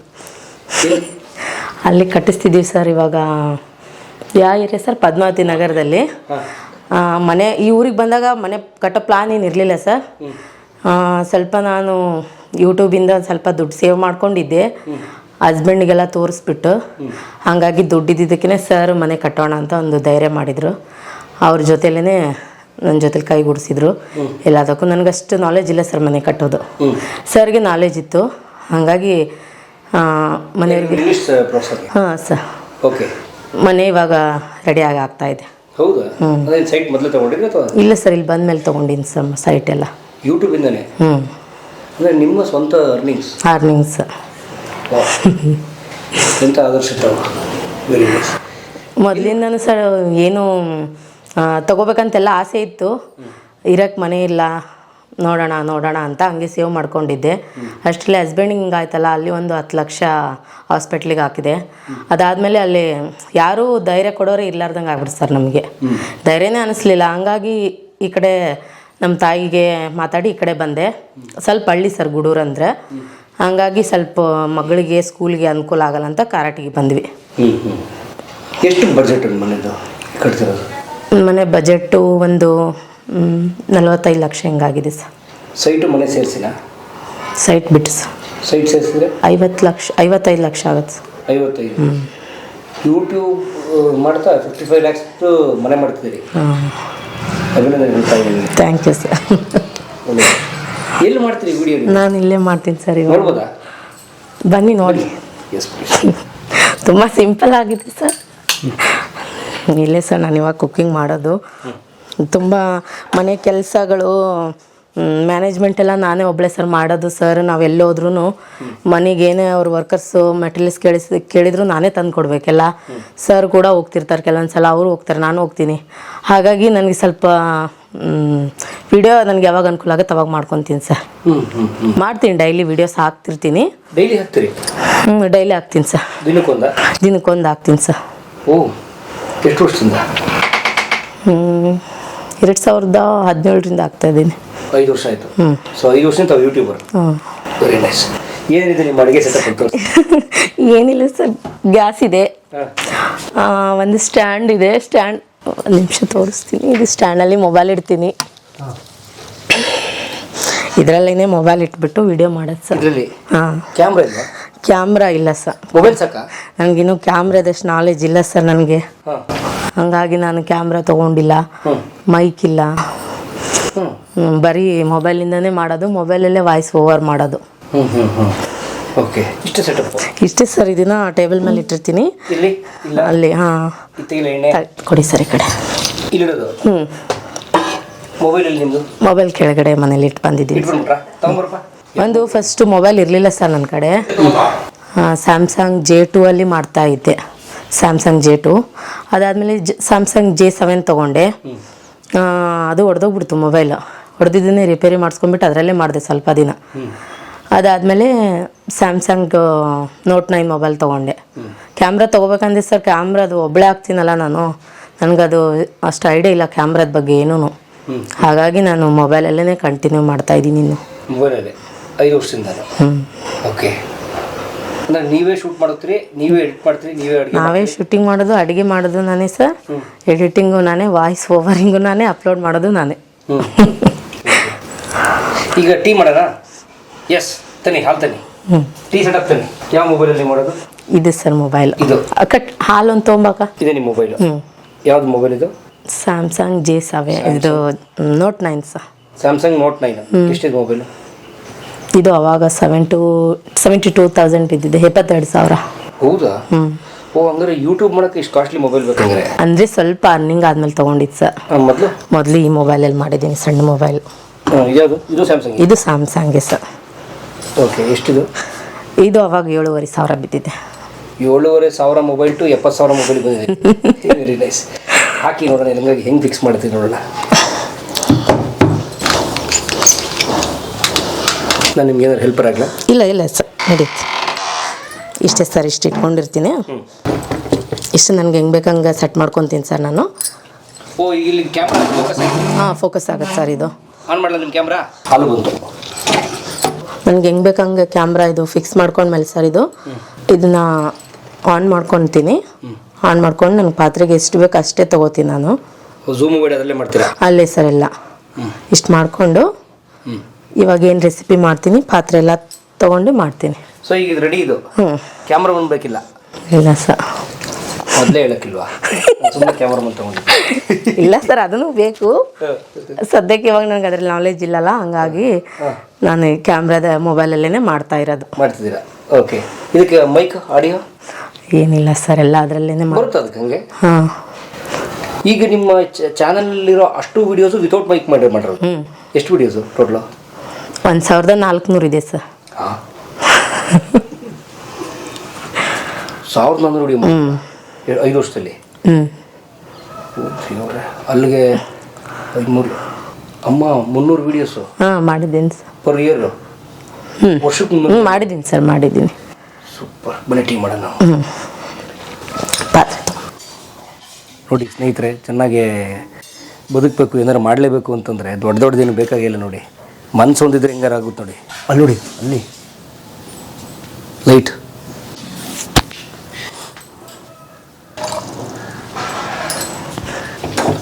ಅಲ್ಲಿ ಕಟ್ಟಿಸ್ತಿದ್ದೀವಿ ಸರ್ ಇವಾಗ. ಯಾವ ಏರಿಯಾ ಸರ್? ಪದ್ಮಾವತಿ ನಗರದಲ್ಲಿ. ಮನೆ ಈ ಊರಿಗೆ ಬಂದಾಗ ಮನೆ ಕಟ್ಟೋ ಪ್ಲಾನ್ ಏನು ಇರಲಿಲ್ಲ ಸರ್ ಸ್ವಲ್ಪ ನಾನು ಯೂಟ್ಯೂಬಿಂದ ಸ್ವಲ್ಪ ದುಡ್ಡು ಸೇವ್ ಮಾಡ್ಕೊಂಡಿದ್ದೆ. ಹಸ್ಬೆಂಡ್ಗೆಲ್ಲ ತೋರಿಸ್ಬಿಟ್ಟು. ಹಾಗಾಗಿ ದುಡ್ಡಿದ್ದಕ್ಕೇ ಸರ್ ಮನೆ ಕಟ್ಟೋಣ ಅಂತ ಒಂದು ಧೈರ್ಯ ಮಾಡಿದರು. ಅವ್ರ ಜೊತೆಲೇ ನನ್ನ ಜೊತೆಲಿ ಕೈಗೂಡಿಸಿದ್ರು ಎಲ್ಲದಕ್ಕೂ ನನಗಷ್ಟು ನಾಲೆಜ್ ಇಲ್ಲ ಸರ್ ಮನೆ ಕಟ್ಟೋದು. ಸರ್ಗೆ ನಾಲೆಜ್ ಇತ್ತು. ಹಾಗಾಗಿ ಮನೆಯವ್ರಿಗೆ ಹಾಂ ಸರ್ ಓಕೆ ಮನೆ ಇವಾಗ ರೆಡಿಯಾಗಿ ಆಗ್ತಾ ಇದೆ. ಇಲ್ಲ ಸರ್ ಇಲ್ಲಿ ಬಂದಮೇಲೆ ತೊಗೊಂಡಿನಿ ಸರ್ ಸೈಟ್ ಎಲ್ಲ. ಯೂಟ್ಯೂಬಿಂದನೇ ಹ್ಞೂ ಅಂದರೆ ನಿಮ್ಮ ಸ್ವಂತ ಅರ್ನಿಂಗ್ಸ್ ಅರ್ನಿಂಗ್ಸ್ ಆದರ್ಶಿತ? ವೆರಿ ನೈಸ್ ಮೊದಲಿಂದನೂ ಸರ್ ಏನು ತಗೋಬೇಕಂತೆಲ್ಲ ಆಸೆ ಇತ್ತು. ಇರಕ್ಕೆ ಮನೆ ಇಲ್ಲ. ನೋಡೋಣ ನೋಡೋಣ ಅಂತ ಹಂಗೆ ಸೇವ್ ಮಾಡ್ಕೊಂಡಿದ್ದೆ. ಅಷ್ಟರಲ್ಲಿ ಹಸ್ಬೆಂಡ್ ಹಿಂಗೆ ಆಯ್ತಲ್ಲ ಅಲ್ಲಿ ಒಂದು ಹತ್ತು ಲಕ್ಷ ಹಾಸ್ಪಿಟ್ಲಿಗೆ ಹಾಕಿದೆ. ಅದಾದಮೇಲೆ ಅಲ್ಲಿ ಯಾರೂ ಧೈರ್ಯ ಕೊಡೋರೇ ಇರ್ಲಾರ್ದಂಗೆ ಆಗ್ಬಿಡ್ತು ಸರ್ ನಮಗೆ. ಧೈರ್ಯನೇ ಅನಿಸ್ಲಿಲ್ಲ. ಹಂಗಾಗಿ ಈ ಕಡೆ ನಮ್ಮ ತಾಯಿಗೆ ಮಾತಾಡಿ ಈ ಕಡೆ ಬಂದೆ. ಸ್ವಲ್ಪ ಹಳ್ಳಿ ಸರ್ ಗುಡೂರು ಅಂದರೆ. ಹಂಗಾಗಿ ಸ್ವಲ್ಪ ಮಗಳಿಗೆ ಸ್ಕೂಲ್ಗೆ ಅನುಕೂಲ ಆಗಲ್ಲ ಅಂತ ಕಾರಟಿಗೆ ಬಂದ್ವಿ. ಹ್ಞೂ ಹ್ಞೂ ಎಷ್ಟು ಬಜೆಟ್ ಮನೆದು ಕಟ್ತಿರೋದು? ಮನೆ ಬಜೆಟ್ಟು ಒಂದು ನಲವತ್ತೈದು ಲಕ್ಷ ಹಿಂಗಾಗಿದೆ ಸರ್. ಸೈಟು ಮನೆ ಸೇರಿಸಿಲ್ಲ ಸೈಟ್ ಬಿಟ್ಟು ಸರ್. ಸೈಟ್ ಸೇರಿಸಿದ್ರೆ? ಐವತ್ತು ಲಕ್ಷ ಐವತ್ತೈದು ಲಕ್ಷ ಆಗುತ್ತೆ ಸರ್. ಐವತ್ತೈದು? ಯೂಟ್ಯೂಬ್ ಮಾಡ್ತಾ ಫಿಫ್ಟಿ ಫೈವ್ ಲ್ಯಾಕ್ಸ್ ಮನೆ ಮಾಡ್ತಿದ್ದೀರಿ. Thank you sir. ಎಲ್ಲಿ ಮಾಡ್ತೀರಿ ವಿಡಿಯೋ ನಾನು ಇಲ್ಲೇ ಮಾಡ್ತೀನಿ ಸರ್ ಇವಾಗ. ನೋಡ್ಬೋದಾ? ಬನ್ನಿ ನೋಡಿ. ತುಂಬ ಸಿಂಪಲ್ ಆಗಿದೆ ಸರ್ ಇಲ್ಲೇ ಸರ್ ನಾನು ಇವಾಗ ಕುಕ್ಕಿಂಗ್ ಮಾಡೋದು. ತುಂಬ ಮನೆ ಕೆಲಸಗಳು ಮ್ಯಾನೇಜ್ಮೆಂಟ್ ಎಲ್ಲ ನಾನೇ ಒಬ್ಬಳೇ ಸರ್ ಮಾಡೋದು ಸರ್ ನಾವೆಲ್ಲೋದ್ರೂ ಏನೇ ಅವ್ರ ವರ್ಕರ್ಸು ಮೆಟೀರಿಯಲ್ಸ್ ಕೇಳಿಸ್ ಕೇಳಿದ್ರು ನಾನೇ ತಂದು ಕೊಡಬೇಕೆಲ್ಲ. ಸರ್ ಕೂಡ ಹೋಗ್ತಿರ್ತಾರೆ ಕೆಲವೊಂದು ಸಲ ಅವರು ಹೋಗ್ತಾರೆ ನಾನು ಹೋಗ್ತೀನಿ. ಹಾಗಾಗಿ ನನಗೆ ಸ್ವಲ್ಪ ವಿಡಿಯೋ ನನಗೆ ಯಾವಾಗ ಅನುಕೂಲ ಆಗುತ್ತೆ ಅವಾಗ ಮಾಡ್ಕೊತೀನಿ ಸರ್ ಹ್ಞೂ ಹ್ಞೂ ಹ್ಞೂ ಮಾಡ್ತೀನಿ ಡೈಲಿ ವಿಡಿಯೋಸ್ ಹಾಕ್ತಿರ್ತೀನಿ. ಹ್ಞೂ ಡೈಲಿ ಹಾಕ್ತೀನಿ ಸರ್ ದಿನಕ್ಕೊಂದ? ಹಾಕ್ತೀನಿ ಸರ್ ಎಷ್ಟು ವರ್ಷದಿಂದ? ಹ್ಮ್. ಎರಡು ಸಾವಿರದ ಹದಿನೇಳರಿಂದ ಆಗ್ತಾ ಇದ್ದೀನಿ ಐದು ವರ್ಷ ಆಯಿತು. ಸೊ ಐದು ವರ್ಷದಿಂದ ತಾವು ಯೂಟ್ಯೂಬರ್ ಹ್ಞೂ ವೆರಿ ನೈಸ್ ಏನಿದೆ ನಿಮ್ಮ ಅಡುಗೆ ಸೆಟಪ್ *laughs* ಏನಿಲ್ಲ ಸರ್ ಗ್ಯಾಸ್ ಇದೆ. ಒಂದು ಸ್ಟ್ಯಾಂಡ್ ಇದೆ. ಸ್ಟ್ಯಾಂಡ್ ಒಂದು ನಿಮಿಷ ತೋರಿಸ್ತೀನಿ. ಇದು ಸ್ಟ್ಯಾಂಡಲ್ಲಿ ಮೊಬೈಲ್ ಇಡ್ತೀನಿ. ಇದರಲ್ಲೇನೆ ಮೊಬೈಲ್ ಇಟ್ಬಿಟ್ಟು ವಿಡಿಯೋ ಮಾಡೋದು ಸರ್. ಹಾಂ. ಕ್ಯಾಮ್ರಾ ಇಲ್ಲ ಕ್ಯಾಮ್ರಾ ಇಲ್ಲ ಸರ್. ಮೊಬೈಲ್ ಸಾಕ? ನನಗಿನ್ನೂ ಕ್ಯಾಮ್ರಾದಷ್ಟು ನಾಲೆಜ್ ಇಲ್ಲ ಸರ್ ನನಗೆ. ಹಂಗಾಗಿ ನಾನು ಕ್ಯಾಮ್ರಾ ತಗೊಂಡಿಲ್ಲ ಮೈಕ್ ಇಲ್ಲ. ಬರೀ ಮೊಬೈಲಿಂದನೇ ಮಾಡೋದು ಮೊಬೈಲಲ್ಲೇ ವಾಯ್ಸ್ ಓವರ್ ಮಾಡೋದು. ಇಷ್ಟು ಸರ್ ಇದನ್ನ ಟೇಬಲ್ ಮೇಲೆ ಇಟ್ಟಿರ್ತೀನಿ. ಅಲ್ಲಿ ಹಾ. ಕೊಡಿ ಸರ್ ಈ ಕಡೆ. ಹ್ಞೂ ಮೊಬೈಲ್ ಕೆಳಗಡೆ ಮನೇಲಿ ಇಟ್ಟು ಬಂದಿದ್ದೀನಿ ಒಂದು ಫಸ್ಟ್ ಮೊಬೈಲ್ ಇರಲಿಲ್ಲ ಸರ್ ನನ್ನ ಕಡೆ. ಸ್ಯಾಮ್ಸಂಗ್ ಜೆ ಟೂ ಅಲ್ಲಿ ಮಾಡ್ತಾ ಇದ್ದೆ. ಸ್ಯಾಮ್ಸಂಗ್ ಜೆ ಟು ಅದಾದಮೇಲೆ ಜ ಸ್ಯಾಮ್ಸಂಗ್ ಜೆ ಸೆವೆನ್ ತೊಗೊಂಡೆ. ಅದು ಹೊಡೆದೋಗ್ಬಿಡ್ತು ಮೊಬೈಲ್ ಹೊಡೆದಿದ್ದನ್ನೇ ರಿಪೇರಿ ಮಾಡಿಸ್ಕೊಂಡ್ಬಿಟ್ಟು ಅದರಲ್ಲೇ ಮಾಡಿದೆ ಸ್ವಲ್ಪ ದಿನ. ಅದಾದಮೇಲೆ ಸ್ಯಾಮ್ಸಂಗ್ ನೋಟ್ ನೈನ್ ಮೊಬೈಲ್ ತೊಗೊಂಡೆ. ಕ್ಯಾಮ್ರಾ ತೊಗೋಬೇಕಂದ್ರೆ ಸರ್ ಕ್ಯಾಮ್ರಾದು ಒಬ್ಬಳೆ ಆಗ್ತೀನಲ್ಲ ನಾನು. ನನಗದು ಅಷ್ಟು ಐಡಿಯಾ ಇಲ್ಲ ಕ್ಯಾಮ್ರಾದ ಬಗ್ಗೆ ಏನೂ ಹಾಗಾಗಿ ನಾನು ಮೊಬೈಲಲ್ಲೇ ಕಂಟಿನ್ಯೂ ಮಾಡ್ತಾ ಇದ್ದೀನಿ ಇನ್ನು. ಐದು ವರ್ಷದಿಂದ ಹ್ಞೂ ಓಕೆ ಅಂದ್ರೆ ನೀವೇ ಶೂಟ್ ಮಾಡುತ್ತೀರಿ ನೀವೇ ಎಡಿಟ್ ಮಾಡ್ತೀರಿ ನೀವೇ ಅಡುಗೆ ನಾವೇ ಶೂಟಿಂಗ್ ಮಾಡೋದು ಅಡುಗೆ ಮಾಡೋದು ನಾನೇ ಸರ್ ಎಡಿಟಿಂಗು ನಾನೇ ವಾಯ್ಸ್ ಓವರಿಂಗು ನಾನೇ ಅಪ್ಲೋಡ್ ಮಾಡೋದು ನಾನೇ. ಈಗ ಟೀ ಮಾಡೋಣ? ಎಸ್ ತನಿ ಹಾಲು ತನ್ನಿ. ಟೀ ಸೆಟಪ್ ತನ್ನಿ. ಯಾವ ಮೊಬೈಲಲ್ಲಿ ಮಾಡೋದು? ಇದು ಸರ್ ಮೊಬೈಲ್ ಇದು. ಕಟ್ ಹಾಲು ಒಂದು ತೊಗೊಂಬಾಕ? ಇದೆ ನಿಮ್ಮ ಮೊಬೈಲ್ ಯಾವ್ದು ಮೊಬೈಲ್ ಇದು? ಸ್ಯಾಮ್ಸಂಗ್ ಜೆ ಸವೆ ಇದು note nine sir Samsung note nine ಎಷ್ಟಿದೆ ಮೊಬೈಲು ಇದು ಅವಾಗ seven two seventy two thousand ಇದ್ದಿದೆ ಎಪ್ಪತ್ತೆರಡು ಸಾವಿರ. ಹೌದಾ? ಹ್ಞೂ ಓ ಹಂಗಾರೆ ಯೂಟ್ಯೂಬ್ ಮಾಡಕ್ಕೆ ಇಷ್ಟು ಕಾಸ್ಟ್ಲಿ ಮೊಬೈಲ್ ಬೇಕಂದ್ರೆ? ಅಂದರೆ ಸ್ವಲ್ಪ ಅರ್ನಿಂಗ್ ಆದ್ಮೇಲೆ ತೊಗೊಂಡಿದ್ದು ಸರ್. ಮೊದಲು? ಮೊದಲು ಈ ಮೊಬೈಲಲ್ಲಿ ಮಾಡಿದ್ದೀನಿ ಸಣ್ಣ ಮೊಬೈಲ್ ಯಾವುದು? ಇದು ಸ್ಯಾಮ್ಸಂಗ್ ಇದು ಸ್ಯಾಮ್ಸಂಗ್ ಸರ್. ಓಕೆ ಎಷ್ಟಿದು? ಇದು ಅವಾಗ ಏಳುವರೆ ಸಾವಿರ ಬಿದ್ದಿದೆ. ಏಳುವರೆ ಸಾವಿರ ಮೊಬೈಲ್ ಟು ಎಪ್ಪತ್ತು ಸಾವಿರ ಮೊಬೈಲ್ ಬಂದಿದೆ. ವೆರಿ ನೈಸ್ ಹಾಕಿ ನೋಡೋಣ ಹೆಂಗಾಗಿ ಹೆಂಗೆ ಫಿಕ್ಸ್ ಮಾಡ್ತೀನಿ ನೋಡೋಣ. ನಾನು ನಿಮ್ಗೆ ಏನಾದ್ರು ಹೆಲ್ಪರ್ ಆಗಲ್ಲ ಇಲ್ಲ ಇಲ್ಲ ಸರ್ ನಡೀತು. ಇಷ್ಟೇ ಸರ್ ಇಷ್ಟು ಇಟ್ಕೊಂಡಿರ್ತೀನಿ. ಇಷ್ಟು ನನಗೆ ಹೆಂಗೆ ಬೇಕಂಗೆ ಸೆಟ್ ಮಾಡ್ಕೊತೀನಿ ಸರ್ ನಾನು. ಓ ಇಲ್ಲಿ ಕ್ಯಾಮ್ರಾ ಫೋಕಸ್ ಹಾಂ ಫೋಕಸ್ ಆಗುತ್ತೆ ಸರ್ ಇದು. ಆನ್ ಮಾಡಲ್ಲ ನಿಮ್ಮ ಕ್ಯಾಮ್ರಾ ಹಾಲು ಬಂತು. ನನಗೆ ಹೆಂಗೆ ಬೇಕಂಗೆ ಕ್ಯಾಮ್ರಾ ಇದು ಫಿಕ್ಸ್ ಮಾಡ್ಕೊಂಡ್ಮೇಲೆ ಸರ್ ಇದು. ಇದನ್ನ ಆನ್ ಮಾಡ್ಕೊತೀನಿ. ಆನ್ ಮಾಡ್ಕೊಂಡು ನನಗೆ ಪಾತ್ರೆಗೆ ಎಷ್ಟು ಬೇಕು ಅಷ್ಟೇ ತೊಗೋತೀನಿ ನಾನು. ಝೂಮ್ ಮಾಡಿ ಅದರಲ್ಲೇ ಮಾಡ್ತೀರಾ? ಅಲ್ಲೇ ಸರ್ ಎಲ್ಲ. ಇಷ್ಟು ಮಾಡಿಕೊಂಡು ಇವಾಗ ಏನು ರೆಸಿಪಿ ಮಾಡ್ತೀನಿ? ಪಾತ್ರೆ ಎಲ್ಲ ತೊಗೊಂಡು ಮಾಡ್ತೀನಿ. ಸೊ ಈಗ ರೆಡಿ ಇದು? ಹ್ಞೂ ಕ್ಯಾಮ್ರಾ ಒಂದು ಬೇಕಿಲ್ಲ? ಇಲ್ಲ ಸರ್. ಮೊದಲೇ ಹೇಳಕ್ಕಿಲ್ವಾ? ಸುಮ್ಮನೆ ಕ್ಯಾಮ್ರಾ ಬಂದು ಇಲ್ಲ ಸರ್ ಅದನ್ನು ಬೇಕು. ಸದ್ಯಕ್ಕೆ ಇವಾಗ ನನಗೆ ಅದ್ರಲ್ಲಿ ನಾಲೆಜ್ ಇಲ್ಲಲ್ಲ ಹಂಗಾಗಿ ನಾನು ಕ್ಯಾಮ್ರಾದ ಮೊಬೈಲಲ್ಲೇ ಮಾಡ್ತಾ ಇರೋದು. ಮಾಡ್ತಿದ್ದೀರಾ? ಓಕೆ ಇದಕ್ಕೆ ಮೈಕ್ ಆಡಿಯೋ ಏನಿಲ್ಲ ಸರ್ ಎಲ್ಲ ಅದರಲ್ಲೇ ಬರುತ್ತೆ ಅದಕ್ಕೆ ಹಂಗೆ? ಹಾಂ. ಈಗ ನಿಮ್ಮ ಚಾನಲಲ್ಲಿರೋ ಅಷ್ಟು ವಿಡಿಯೋಸು ವಿತೌಟ್ ಮೈಕ್ ಮಾಡಿ ಮಾಡಿರೋದು ಎಷ್ಟು ವಿಡಿಯೋಸು ಟೋಟಲು ಒಂದು ಸಾವಿರದ ನಾಲ್ಕುನೂರು ಇದೆ ಸರ್. ಸಾವಿರದ ನಾನ್ನೂರು ಐದು ವರ್ಷದಲ್ಲಿ? ಹ್ಞೂ ಅಲ್ಲಿಗೆ ಐದುನೂರು. ಅಮ್ಮ ಮುನ್ನೂರು ವಿಡಿಯೋಸು ಹಾಂ ಮಾಡಿದ್ದೀನಿ ಸರ್. Per year. ವರ್ಷಕ್ಕೆ ಹ್ಞೂ ಮಾಡಿದ್ದೀನಿ ಸರ್ ಮಾಡಿದ್ದೀನಿ. ಸೂಪರ್. ಬನ್ನಿ ಟೀ ಮಾಡೋಣ ನಾವು. ನೋಡಿ ಸ್ನೇಹಿತರೆ ಚೆನ್ನಾಗಿ ಬದುಕಬೇಕು ಏನಾರು ಮಾಡಲೇಬೇಕು ಅಂತಂದರೆ ದೊಡ್ಡ ದೊಡ್ಡದೇನು ಬೇಕಾಗಿಲ್ಲ ನೋಡಿ. ಮನ್ಸು ಹೊಂದಿದ್ರೆ ಹೆಂಗಾರ ಆಗುತ್ತೆ ನೋಡಿ. ಅಲ್ಲಿ ನೋಡಿ ಅಲ್ಲಿ. ಲೈಟ್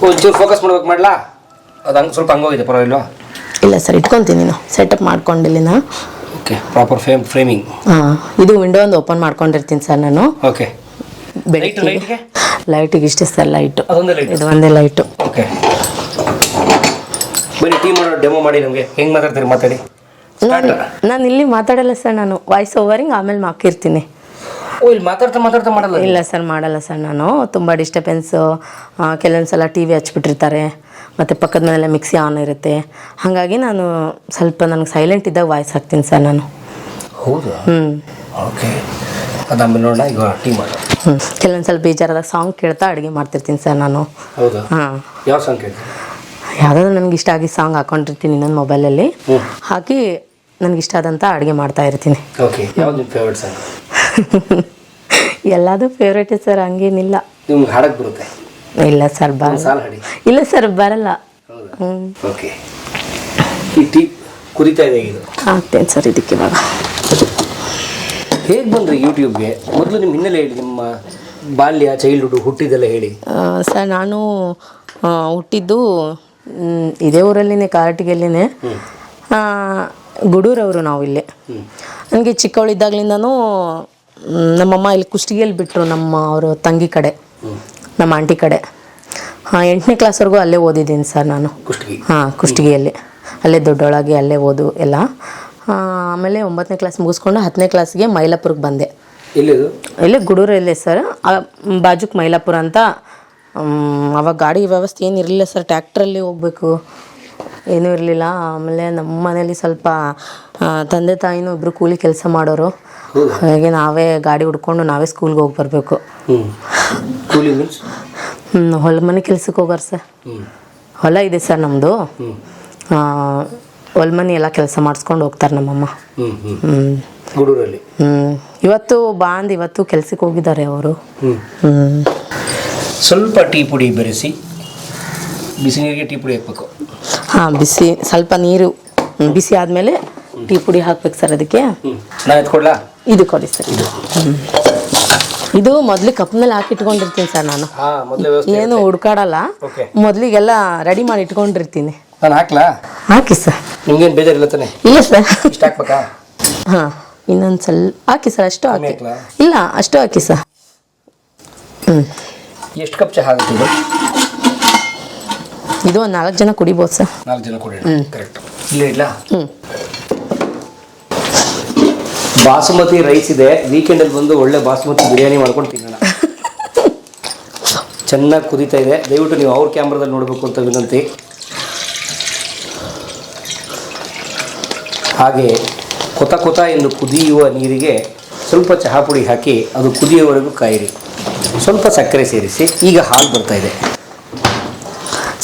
ಒಂಚೂರು ಫೋಕಸ್ ಮಾಡ್ಬೇಕು ಮಾಡ್ಲಾ? ಅದು ಹಂಗೆ ಸ್ವಲ್ಪ ಹಂಗೋಗಿದೆ ಪರವಾಗಿಲ್ವಾ? ಇಲ್ಲ ಸರ್ ಇಟ್ಕೊಂತೀನಿ ನಾನು. ಸೆಟಪ್ ಮಾಡ್ಕೊಂಡಿಲ್ಲಿನ ಓಕೆ ಪ್ರಾಪರ್ ಫ್ರೇಮ್ ಫ್ರೇಮಿಂಗ್ ಹಾಂ ಇದು ವಿಂಡೋ ಒಂದು ಓಪನ್ ಮಾಡ್ಕೊಂಡಿರ್ತೀನಿ ಸರ್ ನಾನು. ಓಕೆ ಲೈಟ್ ಲೈಟ್ಗೆ ಲೈಟಿಗೆ ಇಷ್ಟೇ ಸರ್ ಲೈಟ್ ಇದು ಒಂದೇ ಲೈಟು ಓಕೆ ಬನ್ನಿ ಟೀ ಮಾಡೋ ಡೆಮೋ ಮಾಡಿ ನಮಗೆ. ಹೆಂಗೆ ಮಾತಾಡ್ತೀರಿ ಮಾತಾಡಿ? ನಾನು ನಾನು ಇಲ್ಲಿ ಮಾತಾಡಲ್ಲ ಸರ್ ನಾನು. ವಾಯ್ಸ್ ಓವರಿಂಗ್ ಆಮೇಲೆ ಹಾಕಿರ್ತೀನಿ ಓ ಇಲ್ಲಿ ಮಾತಾಡ್ತಾ ಮಾತಾಡ್ತಾ ಮಾಡಲ್ಲ ಇಲ್ಲ ಸರ್ ಮಾಡಲ್ಲ ಸರ್ ನಾನು. ತುಂಬ ಡಿಸ್ಟರ್ಬೆನ್ಸು ಕೆಲವೊಂದು ಸಲ ಟಿ ವಿ ಹಚ್ಬಿಟ್ಟಿರ್ತಾರೆ. ಮತ್ತು ಪಕ್ಕದ ಮನೆಯಲ್ಲ ಮಿಕ್ಸಿ ಆನ್ ಇರುತ್ತೆ. ಹಾಗಾಗಿ ನಾನು ಸ್ವಲ್ಪ ನನಗೆ ಸೈಲೆಂಟ್ ಇದ್ದಾಗ ವಾಯ್ಸ್ ಹಾಕ್ತೀನಿ ಸರ್ ನಾನು. ಹೌದಾ? ಹ್ಞೂ ಓಕೆ ಅದಾದ್ಮೇಲೆ ನೋಡೋಣ ಈಗ ಟೀ ಮಾಡೋಣ ಹ್ಞೂ ಕೆಲವೊಂದು ಸ್ವಲ್ಪ ಬೇಜಾರಾದಾಗ ಸಾಂಗ್ ಕೇಳ್ತಾ ಅಡುಗೆ ಮಾಡ್ತಿರ್ತೀನಿ ಸರ್ ನಾನು. ಹೌದಾ? ಹಾಂ. ಯಾವ ಸಾಂಗ್ ಕೇಳ್ತೀರಿ? ಯಾವುದಾದ್ರು ನನಗೆ ಇಷ್ಟ ಆಗಿ ಸಾಂಗ್ ಹಾಕೊಂಡಿರ್ತೀನಿ ನನ್ನ ಮೊಬೈಲಲ್ಲಿ ಹಾಕಿ ನನಗೆ ಇಷ್ಟ ಆದಂಥ ಅಡುಗೆ ಮಾಡ್ತಾ ಇರ್ತೀನಿ. ಓಕೆ ಯಾವ್ದು ನಿಮ್ಮ ಫೇವ್ರೆಟ್ ಸಾಂಗ್ ಎಲ್ಲದೂ ಫೇವ್ರೇಟೇ ಸರ್ ಹಂಗೇನಿಲ್ಲ. ನಿಮ್ಗೆ ಹಾಡಕ್ಕೆ ಬರುತ್ತೆ? ಇಲ್ಲ ಸರ್ ಬರ ಬರಲ್ಲ ಸಾಲ ಹಾಡಿ. ಇಲ್ಲ ಸರ್ ಬರಲ್ಲ. ಹ್ಞೂ ಓಕೆ ಈ ಟೀ ಕುದಿತಾ ಇದೆ ಇದು? ಹಾಕ್ತೇನೆ ಸರ್ ಇದಕ್ಕೆ ಇವಾಗ. ಹೇಗೆ ಬಂದ್ರಿ ಯೂಟ್ಯೂಬ್ಗೆ ಮೊದಲು ನಿಮ್ಮ ಹಿನ್ನೆಲೆ ಹೇಳಿ ನಿಮ್ಮ ಬಾಲ್ಯ ಚೈಲ್ಡ್ಹುಡ್ ಹುಟ್ಟಿದೆಲ್ಲ ಹೇಳಿ. ಸರ್ ನಾನು ಆ, ಹುಟ್ಟಿದ್ದು ಇದೇ ಊರಲ್ಲಿನೇ ಕಾರಟಗಿಯಲ್ಲಿನೇ. ಗುಡೂರವರು ನಾವು ಇಲ್ಲಿ. ನನಗೆ ಚಿಕ್ಕವಳಿದ್ದಾಗಲಿಂದನೂ ನಮ್ಮಮ್ಮ ಇಲ್ಲಿ ಕುಷ್ಟಗಿಯಲ್ಲಿ ಬಿಟ್ಟರು ನಮ್ಮ ಅವರ ತಂಗಿ ಕಡೆ ನಮ್ಮ ಆಂಟಿ ಕಡೆ. ಹಾಂ ಎಂಟನೇ ಕ್ಲಾಸ್ವರೆಗೂ ಅಲ್ಲೇ ಓದಿದ್ದೀನಿ ಸರ್ ನಾನು. ಹಾಂ ಕುಷ್ಟಗಿಯಲ್ಲಿ. ಅಲ್ಲೇ ದೊಡ್ಡೊಳಗೆ ಅಲ್ಲೇ ಓದು ಎಲ್ಲ. ಆಮೇಲೆ ಒಂಬತ್ತನೇ ಕ್ಲಾಸ್ ಮುಗಿಸ್ಕೊಂಡು ಹತ್ತನೇ ಕ್ಲಾಸ್ಗೆ ಮೈಲಾಪುರಕ್ಕೆ ಬಂದೆ. ಇಲ್ಲೇ ಗುಡೂರಲ್ಲೇ ಸರ್. ಬಾಜುಕ್ ಮೈಲಾಪುರ ಅಂತ ಅವಾಗ ಗಾಡಿ ವ್ಯವಸ್ಥೆ ಏನು ಇರಲಿಲ್ಲ ಸರ್ ಟ್ಯಾಕ್ಟ್ರಲ್ಲಿ ಹೋಗ್ಬೇಕು. ಏನೂ ಇರಲಿಲ್ಲ ಆಮೇಲೆ ನಮ್ಮ ಮನೇಲಿ ಸ್ವಲ್ಪ ತಂದೆ ತಾಯಿನೂ ಇಬ್ಬರು ಕೂಲಿ ಕೆಲಸ ಮಾಡೋರು. ಹಾಗೆ ನಾವೇ ಗಾಡಿ ಹುಡ್ಕೊಂಡು ನಾವೇ ಸ್ಕೂಲ್ಗೆ ಹೋಗಿ ಬರಬೇಕು ಹೊಲ ಮನೆ ಕೆಲ್ಸಕ್ಕೆ ಹೋಗೋರು ಸರ್ ಹೊಲ ಇದೆ ಸರ್ ನಮ್ಮದು ಹೊಲ ಮನೆ ಎಲ್ಲ ಕೆಲಸ ಮಾಡಿಸ್ಕೊಂಡು ಹೋಗ್ತಾರೆ ನಮ್ಮಮ್ಮ. ಹ್ಞೂ ಹ್ಞೂ ಹ್ಞೂ ಗೂಡೂರಲ್ಲಿ? ಹ್ಞೂ ಇವತ್ತು ಬಾಂದ್ ಇವತ್ತು ಕೆಲ್ಸಕ್ಕೆ ಹೋಗಿದ್ದಾರೆ ಅವರು. ಹ್ಞೂ ಸ್ವಲ್ಪ ಟೀ ಪುಡಿ ಬೆರೆಸಿ ಬಿಸಿ ನೀರಿಗೆ ಟೀ ಪುಡಿ ಹಾಕ್ಬೇಕು. ಹಾಂ ಬಿಸಿ ಸ್ವಲ್ಪ ನೀರು ಬಿಸಿ ಆದಮೇಲೆ ಟೀ ಪುಡಿ ಹಾಕ್ಬೇಕು ಸರ್ ಅದಕ್ಕೆ. ಹ್ಞೂ ನಾ ಎತ್ಕೊಡ್ಲಾ ಇದು ಕೊಡಿ ಸರ್. ಇದು. ಇದು ಮೊದಲು ಕಪ್ನಲ್ಲಿ ಹಾಕಿ ಇಟ್ಕೊಂಡಿರ್ತೀನಿ ಸರ್ ನಾನು. ಹಾ, ಮೊದಲೇ ವ್ಯವಸ್ಥೆ ಏನು ಹುಡ್ಕಾಡಲ್ಲ. ಮೊದಲಿಗೆಲ್ಲ ರೆಡಿ ಮಾಡಿ ಇಟ್ಕೊಂಡಿರ್ತೀನಿ. ನಾನು ಹಾಕ್ಲಾ? ಹಾಕಿ ಸರ್. ನಿಮ್ಗೇನು ಬೇಜಾರಿಲ್ಲ ತಾನೆ? ಇಲ್ಲ ಸರ್. ಇಷ್ಟ ಹಾಕ್ಬೇಕಾ? ಹಾಂ ಇನ್ನೊಂದು ಸ್ವಲ್ಪ ಹಾಕಿ ಸರ್ ಅಷ್ಟು ಹಾಕಿ. ಹಾಕ್ಲಾ? ಇಲ್ಲ ಅಷ್ಟು ಹಾಕಿ ಸರ್. ಹ್ಞೂ ಎಷ್ಟು ಕಪ್ ಚಹಾ ಆಗುತ್ತೆ ಇದು ಇದು ಒಂದು ನಾಲ್ಕು ಜನ ಕುಡಿಬೋದು ಸರ್. ನಾಲ್ಕು ಜನ ಕೊಡಿ ಕರೆಕ್ಟ್ ಇಲ್ಲ ಇಲ್ಲ ಹ್ಞೂ ಬಾಸುಮತಿ ರೈಸ್ ಇದೆ. ವೀಕೆಂಡಲ್ಲಿ ಬಂದು ಒಳ್ಳೆ ಬಾಸುಮತಿ ಬಿರಿಯಾನಿ ಮಾಡ್ಕೊಂಡು ತಿನ್ನೋಣ. ಚೆನ್ನಾಗಿ ಕುದೀತಾ ಇದೆ. ದಯವಿಟ್ಟು ನೀವು ಅವ್ರ ಕ್ಯಾಮ್ರಾದಲ್ಲಿ ನೋಡಬೇಕು ಅಂತ ವಿನಂತಿ. ಹಾಗೆ ಕೊತ ಕೊತ ಎಂದು ಕುದಿಯುವ ನೀರಿಗೆ ಸ್ವಲ್ಪ ಚಹಾ ಪುಡಿ ಹಾಕಿ ಅದು ಕುದಿಯುವವರೆಗೂ ಕಾಯಿರಿ. ಸ್ವಲ್ಪ ಸಕ್ಕರೆ ಸೇರಿಸಿ ಈಗ ಹಾಲು ಬರ್ತಾ ಇದೆ.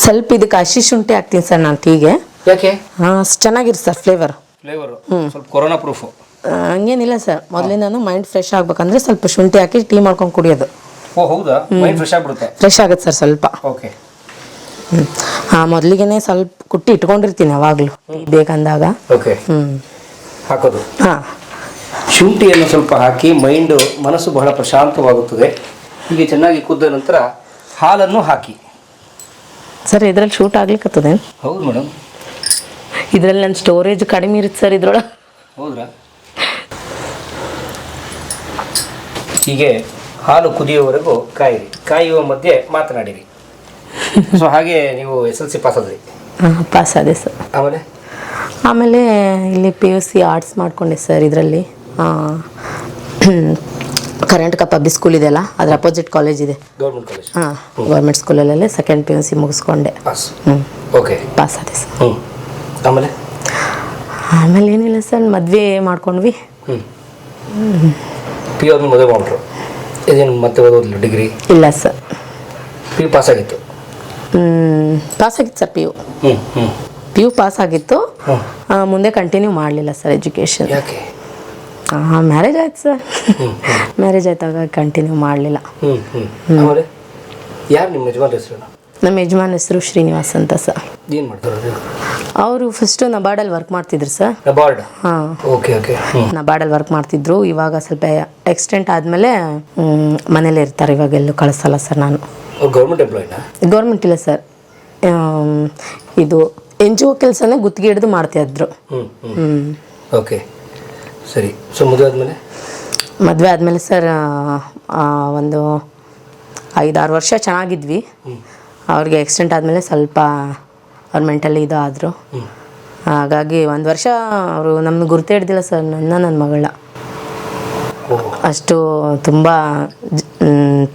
ಸ್ವಲ್ಪ ಇದಕ್ಕೆ ಹಸಿ ಶುಂಠಿ ಹಾಕ್ತೀನಿ ಸರ್ ನಾನು ಟೀಗೆ. ಯಾಕೆ? ಹಾಂ ಚೆನ್ನಾಗಿರಿ ಸರ್ ಫ್ಲೇವರ್ ಫ್ಲೇವರ್ ಸ್ವಲ್ಪ ಕೊರೋನಾ ಪ್ರೂಫು ಹಂಗೇನಿಲ್ಲ ಸರ್. ಮೊದಲಿಂದನೂ ಮೈಂಡ್ ಫ್ರೆಶ್ ಆಗ್ಬೇಕಂದ್ರೆ ಸ್ವಲ್ಪ ಶುಂಠಿ ಹಾಕಿ ಟೀ ಮಾಡ್ಕೊಂಡು ಕುಡಿಯೋದು. ಓ ಹೌದಾ? ಮೈಂಡ್ ಫ್ರೆಶ್ ಆಗ್ಬಿಡುತ್ತೆ. ಫ್ರೆಶ್ ಆಗುತ್ತೆ ಸರ್ ಸ್ವಲ್ಪ. ಓಕೆ ಹಾಂ ಮೊದಲಿಗೆ ಸ್ವಲ್ಪ ಕುಟ್ಟಿ ಇಟ್ಕೊಂಡಿರ್ತೀನಿ ಯಾವಾಗಲೂ ಟೀ ಬೇಕಂದಾಗ ಓಕೆ ಹ್ಞೂ ಹಾಕೋದು. ಹಾಂ. ಶುಂಠಿಯನ್ನು ಸ್ವಲ್ಪ ಹಾಕಿ ಮೈಂಡು ಮನಸ್ಸು ಬಹಳ ಪ್ರಶಾಂತವಾಗುತ್ತದೆ. ಹೀಗೆ ಚೆನ್ನಾಗಿ ಕುದ್ದ ನಂತರ ಹಾಲನ್ನು ಹಾಕಿ. ಸರ್ ಇದ್ರಲ್ಲಿ ಶೂಟ್ ಆಗ್ಲಿಕ್ಕತ್ತದೆ ಹೌದು ಮೇಡಮ್. ಇದ್ರಲ್ಲಿ ನನ್ನ ಸ್ಟೋರೇಜ್ ಕಡಿಮೆ ಇರುತ್ತೆ ಸರ್ ಇದ್ರೊಳಗೆ. ಹೌದಾ ಹೀಗೆ ಹಾಲು ಕುದಿಯುವವರೆಗೂ ಕಾಯಿರಿ. ಕಾಯುವ ಮಧ್ಯೆ ಮಾತನಾಡಿರಿ. *laughs* ಸೊ ಹಾಗೆ ನೀವು ಎಸ್ ಎಲ್ ಸಿ ಪಾಸ್ ಆದ್ರಿ. ಹಾಂ ಪಾಸ್ ಆದೆ ಸರ್. ಆಮೇಲೆ? ಆಮೇಲೆ ಇಲ್ಲಿ ಪಿ ಯು ಸಿ ಆರ್ಟ್ಸ್ ಮಾಡಿಕೊಂಡೆ ಸರ್ ಇದರಲ್ಲಿ. ಕರೆಂಟ್ ಪಬ್ಲಿಕ್ ಸ್ಕೂಲ್ ಇದೆಯಲ್ಲ ಅದ್ರ ಅಪೋಸಿಟ್ ಕಾಲೇಜ್ ಇದೆ. ಗೌರ್ಮೆಂಟ್ ಕಾಲೇಜ್ ಹಾಂ ಗೌರ್ಮೆಂಟ್ ಸ್ಕೂಲಲ್ಲೇ ಸೆಕೆಂಡ್ ಪಿ ಯು ಸಿ ಮುಗಿಸ್ಕೊಂಡೆ. ಪಾಸ್ ಹ್ಞೂ ಓಕೆ ಪಾಸ್ ಆದೆ ಸರ್ ಹ್ಞೂ ಆಮೇಲೆ? ಆಮೇಲೆ ಏನಿಲ್ಲ ಸರ್ ಮದುವೆ ಮಾಡ್ಕೊಂಡ್ವಿ. ಹ್ಞೂ ಪಿ ಯು ಆದ್ಮೇಲೆ ಮದುವೆ ಮಾಡ್ರು. ಇದೇನು ಮತ್ತೆ ಓದೋದಿಲ್ಲ ಡಿಗ್ರಿ ಇಲ್ಲ ಸರ್ ಪಿ ಯು ಪಾಸ್ ಆಗಿತ್ತು? ಪಾಸ್ ಆಗಿತ್ತು ಸರ್ ಪಿ ಯು ಹ್ಞೂ ಹ್ಞೂ ಪಿ ಯು ಪಾಸ್ ಆಗಿತ್ತು. ಮುಂದೆ ಕಂಟಿನ್ಯೂ ಮಾಡಲಿಲ್ಲ ಸರ್ ಎಜುಕೇಷನ್ ಯಾಕೆ? ಮ್ಯಾರೇಜ್ ಆಯ್ತು ಸರ್ ಮ್ಯಾರೇಜ್ ಆಯ್ತಾಗ ಕಂಟಿನ್ಯೂ ಮಾಡಲಿಲ್ಲ. ಯಾರು ನಿಮ್ಮ ಯಜಮಾನ್ ಹೆಸರು? ನಮ್ಮ ಯಜಮಾನ್ ಹೆಸರು ಶ್ರೀನಿವಾಸ್ ಅಂತ ಸರ್ ಏನು ಮಾಡ್ತಾರೆ ಅವರು? ಫಸ್ಟು ನಬಾರ್ಡಲ್ಲಿ ವರ್ಕ್ ಮಾಡ್ತಿದ್ರು ಸರ್ ನಬಾರ್ಡ್ ಹಾಂ. ಓಕೆ ಓಕೆ ನಬಾರ್ಡಲ್ಲಿ ವರ್ಕ್ ಮಾಡ್ತಿದ್ರು. ಇವಾಗ ಸ್ವಲ್ಪ ಎಕ್ಸ್ಟೆಂಟ್ ಆದಮೇಲೆ ಮನೇಲಿ ಇರ್ತಾರೆ. ಇವಾಗ ಎಲ್ಲೂ ಕಳಿಸಲ್ಲ ಸರ್ ನಾನು. ಗೌರ್ಮೆಂಟ್ ಎಂಪ್ಲಾಯಿನಾ ಗೌರ್ಮೆಂಟ್ ಇಲ್ಲ ಸರ್ ಇದು ಎನ್ ಜಿ ಒ ಕೆಲಸನೇ ಗುತ್ತಿಗೆ ಹಿಡಿದು ಮಾಡ್ತಿದ್ರು. ಹ್ಞೂ ಹ್ಞೂ ಓಕೆ ಸರಿ ಸೊ ಮದುವೆ ಆದಮೇಲೆ? ಮದುವೆ ಆದಮೇಲೆ ಸರ್ ಒಂದು ಐದಾರು ವರ್ಷ ಚೆನ್ನಾಗಿದ್ವಿ. ಅವ್ರಿಗೆ ಆಕ್ಸಿಡೆಂಟ್ ಆದಮೇಲೆ ಸ್ವಲ್ಪ ಅವ್ರ ಮೆಂಟಲಿ ಇದು ಆದರು. ಹಾಗಾಗಿ ಒಂದು ವರ್ಷ ಅವರು ನಮ್ಮನ್ನು ಗುರುತೇ ಹಿಡ್ದಿಲ್ಲ ಸರ್ ನನ್ನ ನನ್ನ ಮಗಳ. ಅಷ್ಟು ತುಂಬ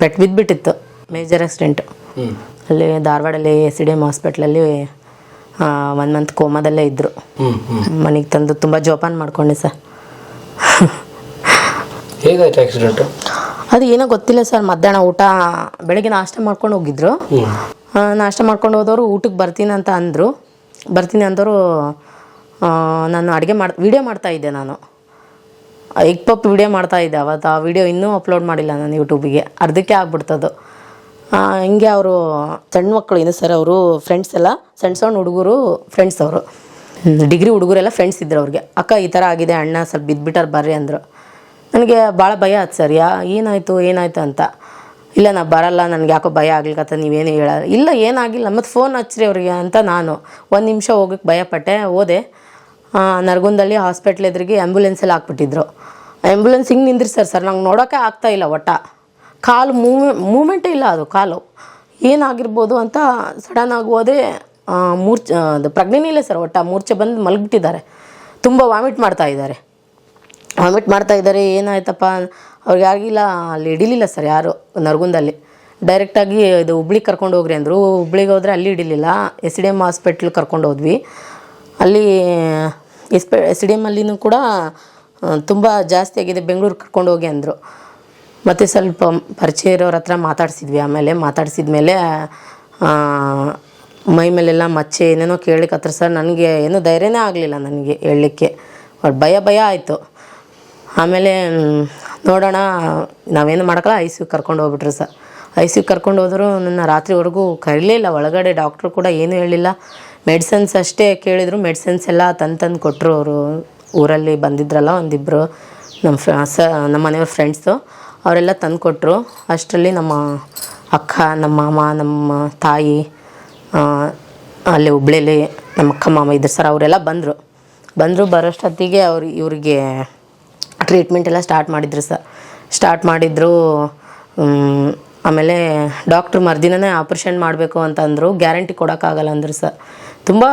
ಪೆಟ್ಟು ಬಿದ್ದುಬಿಟ್ಟಿತ್ತು ಮೇಜರ್ ಆಕ್ಸಿಡೆಂಟು ಅಲ್ಲಿ ಧಾರವಾಡಲ್ಲಿ ಎಸ್ ಡಿ ಎಂ ಹಾಸ್ಪಿಟ್ಲಲ್ಲಿ ಒನ್ ಮಂತ್ ಕೋಮಾದಲ್ಲೇ ಇದ್ದರು ಮನೆಗೆ ತಂದು ತುಂಬ ಜೋಪಾನ ಮಾಡ್ಕೊಂಡೆ ಸರ್ *laughs* ಹೇಗಾಯ್ತು ಆಕ್ಸಿಡೆಂಟ್ ಅದು ಏನೋ ಗೊತ್ತಿಲ್ಲ ಸರ್ ಮಧ್ಯಾಹ್ನ ಊಟ ಬೆಳಗ್ಗೆ ನಾಷ್ಟ ಮಾಡ್ಕೊಂಡು ಹೋಗಿದ್ರು. ಆ, ನಾಷ್ಟ ಮಾಡ್ಕೊಂಡು ಹೋದವರು ಊಟಕ್ಕೆ ಬರ್ತೀನಿ ಅಂತ ಅಂದರು. ಬರ್ತೀನಿ ಅಂದವರು ನಾನು ಅಡುಗೆ ಮಾಡಿ ವಿಡಿಯೋ ಮಾಡ್ತಾ ಇದ್ದೆ ನಾನು. ಎಗ್ ಪಪ್ ವಿಡಿಯೋ ಮಾಡ್ತಾ ಇದ್ದೆ ಅವತ್ತು ಆ ವಿಡಿಯೋ ಇನ್ನೂ ಅಪ್ಲೋಡ್ ಮಾಡಿಲ್ಲ ನಾನು ಯೂಟ್ಯೂಬಿಗೆ ಅರ್ಧಕ್ಕೆ ಆಗ್ಬಿಡ್ತದು. ಆ, ಹಿಂಗೆ ಅವರು ಸಣ್ಣ ಮಕ್ಕಳು ಏನು ಸರ್ ಅವರು ಫ್ರೆಂಡ್ಸ್ ಎಲ್ಲ ಸಣ್ಣ ಸಣ್ಣ ಹುಡುಗರು ಫ್ರೆಂಡ್ಸ್ ಅವರು. ಡಿಗ್ರಿ ಹುಡುಗರೆಲ್ಲ ಫ್ರೆಂಡ್ಸ್ ಇದ್ರು ಅವ್ರಿಗೆ. ಅಕ್ಕ, ಈ ಥರ ಆಗಿದೆ, ಅಣ್ಣ, ಸ್ವಲ್ಪ ಬಿದ್ದುಬಿಟ್ಟಾರ ಬರ್ರಿ ಅಂದರು. ನನಗೆ ಭಾಳ ಭಯ ಆಯ್ತು ಸರ್. ಯಾ, ಏನಾಯಿತು ಏನಾಯಿತು ಅಂತ. ಇಲ್ಲ, ನಾ ಬರಲ್ಲ, ನನಗೆ ಯಾಕೋ ಭಯ ಆಗ್ಲಿಕ್ಕತ್ತ ನೀವೇನು ಹೇಳ ಇಲ್ಲ, ಏನಾಗಿಲ್ಲ, ಮತ್ತು ಫೋನ್ ಹಚ್ಚ್ರಿ ಅವ್ರಿಗೆ ಅಂತ ನಾನು. ಒಂದು ನಿಮಿಷ ಹೋಗಕ್ಕೆ ಭಯಪಟ್ಟೆ, ಹೋದೆ. ನರಗುಂದಲ್ಲಿ ಹಾಸ್ಪಿಟ್ಲ್ ಎದುರಿಗೆ ಆ್ಯಂಬುಲೆನ್ಸಲ್ಲಿ ಹಾಕ್ಬಿಟ್ಟಿದ್ರು. ಆ್ಯಂಬುಲೆನ್ಸ್ ಹಿಂಗೆ ನಿಂದ್ರಿ ಸರ್ ಸರ್, ನಂಗೆ ನೋಡೋಕ್ಕೆ ಆಗ್ತಾ ಇಲ್ಲ ಒಟ್ಟ. ಕಾಲು ಮೂವ್ ಮೂಮೆಂಟೇ ಇಲ್ಲ ಅದು, ಕಾಲು. ಏನಾಗಿರ್ಬೋದು ಅಂತ ಸಡನ್ ಆಗಿ ಹೋದೆ. ಮೂರ್ಛೆ ಅದು ಪ್ರಜ್ಞೆನೇ ಇಲ್ಲ ಸರ್, ಒಟ್ಟು ಮೂರ್ಛೆ ಬಂದು ಮಲಗಿಬಿಟ್ಟಿದ್ದಾರೆ. ತುಂಬ ವಾಮಿಟ್ ಮಾಡ್ತಾ ಇದ್ದಾರೆ. ವಾಮಿಟ್ ಮಾಡ್ತಾ ಇದ್ದಾರೆ, ಏನಾಯ್ತಪ್ಪ? ಅವ್ರಿಗೆ ಯಾರಿಗಿಲ್ಲ, ಅಲ್ಲಿ ಹಿಡಿಲಿಲ್ಲ ಸರ್ ಯಾರು, ನರಗುಂದಲ್ಲಿ. ಡೈರೆಕ್ಟಾಗಿ ಇದು ಹುಬ್ಳಿಗೆ ಕರ್ಕೊಂಡು ಹೋಗ್ರಿ ಅಂದರು. ಹುಬ್ಳಿಗೆ ಹೋದರೆ ಅಲ್ಲಿ ಹಿಡಿಲಿಲ್ಲ. ಎಸ್ ಡಿ ಎಂ ಹಾಸ್ಪಿಟ್ಲ್ ಕರ್ಕೊಂಡು ಹೋದ್ವಿ. ಅಲ್ಲಿ S P S D M ಅಲ್ಲಿನೂ ಕೂಡ ತುಂಬ ಜಾಸ್ತಿ ಆಗಿದೆ. ಬೆಂಗಳೂರು ಕರ್ಕೊಂಡು ಹೋಗಿ ಅಂದರು. ಮತ್ತು ಸ್ವಲ್ಪ ಪರಿಚಯ ಇರೋರ ಹತ್ರ ಮಾತಾಡಿಸಿದ್ವಿ. ಆಮೇಲೆ ಮಾತಾಡಿಸಿದ್ಮೇಲೆ ಮೈ ಮೇಲೆಲ್ಲ ಮಚ್ಚೆ, ಏನೇನೋ ಕೇಳಲಿಕ್ಕೆ ಹತ್ರ ಸರ್, ನನಗೆ ಏನೂ ಧೈರ್ಯನೇ ಆಗಲಿಲ್ಲ ನನಗೆ ಹೇಳಲಿಕ್ಕೆ. ಬಟ್ ಭಯ ಭಯ ಆಯಿತು. ಆಮೇಲೆ ನೋಡೋಣ, ನಾವೇನು ಮಾಡೋಕ್ಕಲ್ಲ ಐ ಸಿ ಯು ಕರ್ಕೊಂಡು ಹೋಗ್ಬಿಟ್ರು ಸರ್. ಐ ಸಿ ಯು ಕರ್ಕೊಂಡು ಹೋದರೂ, ನನ್ನ ರಾತ್ರಿವರೆಗೂ ಕರೀಲಿಲ್ಲ ಒಳಗಡೆ ಡಾಕ್ಟ್ರು ಕೂಡ ಏನೂ ಹೇಳಿಲ್ಲ. ಮೆಡಿಸಿನ್ಸ್ ಅಷ್ಟೇ ಕೇಳಿದರು. ಮೆಡಿಸಿನ್ಸ್ ಎಲ್ಲ ತಂದು ತಂದು ಕೊಟ್ಟರು ಅವರು. ಊರಲ್ಲಿ ಬಂದಿದ್ರಲ್ಲ ಒಂದಿಬ್ಬರು ನಮ್ಮ ಫ್ರ, ಸ, ನಮ್ಮ ಮನೆಯವ್ರ ಫ್ರೆಂಡ್ಸು. ಅವರೆಲ್ಲ ತಂದು ಕೊಟ್ಟರು ಅಷ್ಟರಲ್ಲಿ ನಮ್ಮ ಅಕ್ಕ, ನಮ್ಮ ಮಾಮ, ನಮ್ಮ ತಾಯಿ ಅಲ್ಲಿ ಹುಬ್ಳಿಲಿ ನಮ್ಮ ಅಕ್ಕ ಮಾಮ ಇದ್ರು ಸರ್ ಅವರೆಲ್ಲ ಬಂದರು. ಬಂದರು ಬರೋಷ್ಟೊತ್ತಿಗೆ ಅವ್ರು ಇವ್ರಿಗೆ ಟ್ರೀಟ್ಮೆಂಟ್ ಎಲ್ಲ ಸ್ಟಾರ್ಟ್ ಮಾಡಿದ್ರು ಸರ್. ಸ್ಟಾರ್ಟ್ ಮಾಡಿದ್ರು ಆಮೇಲೆ ಡಾಕ್ಟ್ರು ಮರ್ದಿನೇ ಆಪ್ರೇಷನ್ ಮಾಡಬೇಕು ಅಂತಂದರು ಗ್ಯಾರಂಟಿ ಕೊಡೋಕ್ಕಾಗಲ್ಲ ಅಂದರು ಸರ್. ತುಂಬ